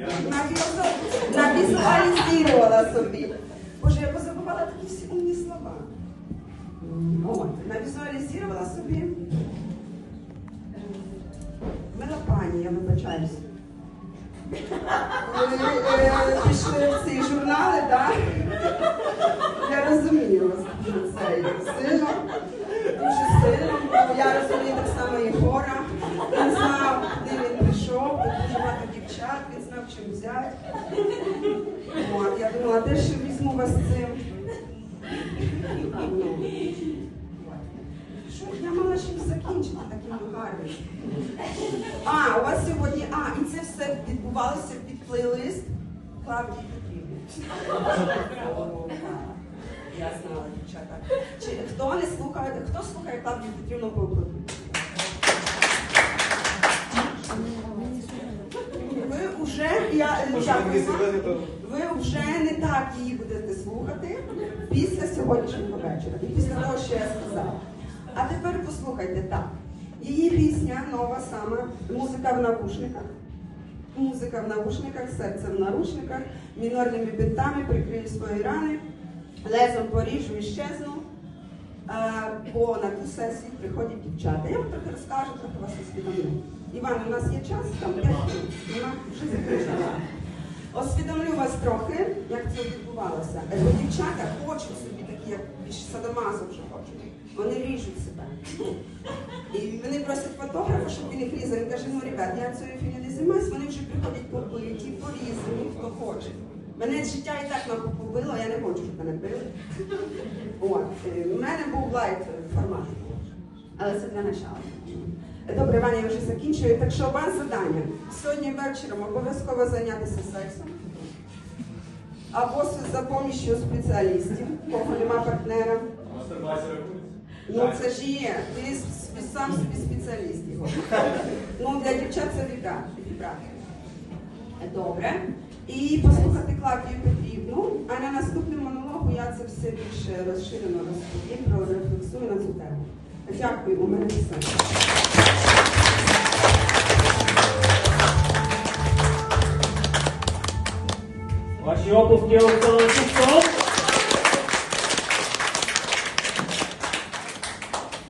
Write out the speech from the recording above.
Навізу- Навізуалізувала собі. Боже, я позабувала такі всі умні слова. Навізуалізувала собі. Мила пані, я вибачаюсь. Пішли ці журнали, так? Я розумію вас чим взяти. От, я думала, де ж візьму вас цим. Ну. Що, я мала чим закінчити таким гарним. А, у вас сьогодні, а, і це все відбувалося під плейлист Клавдії Петрівни. Я знала, дівчата. Чи хто не слухає, хто слухає Клавдію Петрівну по Ви вже, я дякую. Ви вже не так її будете слухати після сьогоднішнього вечора. І після того, що я сказала. А тепер послухайте так. Її пісня нова саме, музика в навушниках. Музика в навушниках, серце в нарушниках, мінорними бинтами прикрию свої рани, лезом поріжу і щезну. Е, бо на ту сесію приходять дівчата. Я вам трохи розкажу, трохи вас освідомлю. Іван, у нас є час, там 5 хвилин. Нема? Вже закінчила. Освідомлю вас трохи, як це відбувалося. Бо дівчата хочуть собі такі, як більш садомазо вже хочуть. Вони ріжуть себе. І вони просять фотографа, щоб він їх різав. Він каже, ну ребят, я цією фігню не займаюсь, вони вже приходять по побиті, порізані, хто хоче. Мене життя і так нахуй побило, я не хочу, щоб мене били. От, е, у мене був лайт формат. Але це для начала. Добре, Ваня, я вже закінчую. Так що вас завдання. Сьогодні вечором обов'язково зайнятися сексом. Або за поміччю спеціалістів, нема партнера. Ну це ж є. Ти сам собі спеціаліст його. Ну для дівчат це віка. вібрати. Добре. І послухати Клавдію Петрівну. А на наступному монологу я це все більше розширено розповім, прорефлексую на цю тему. Дякую, у мене все. Diogo Kelton.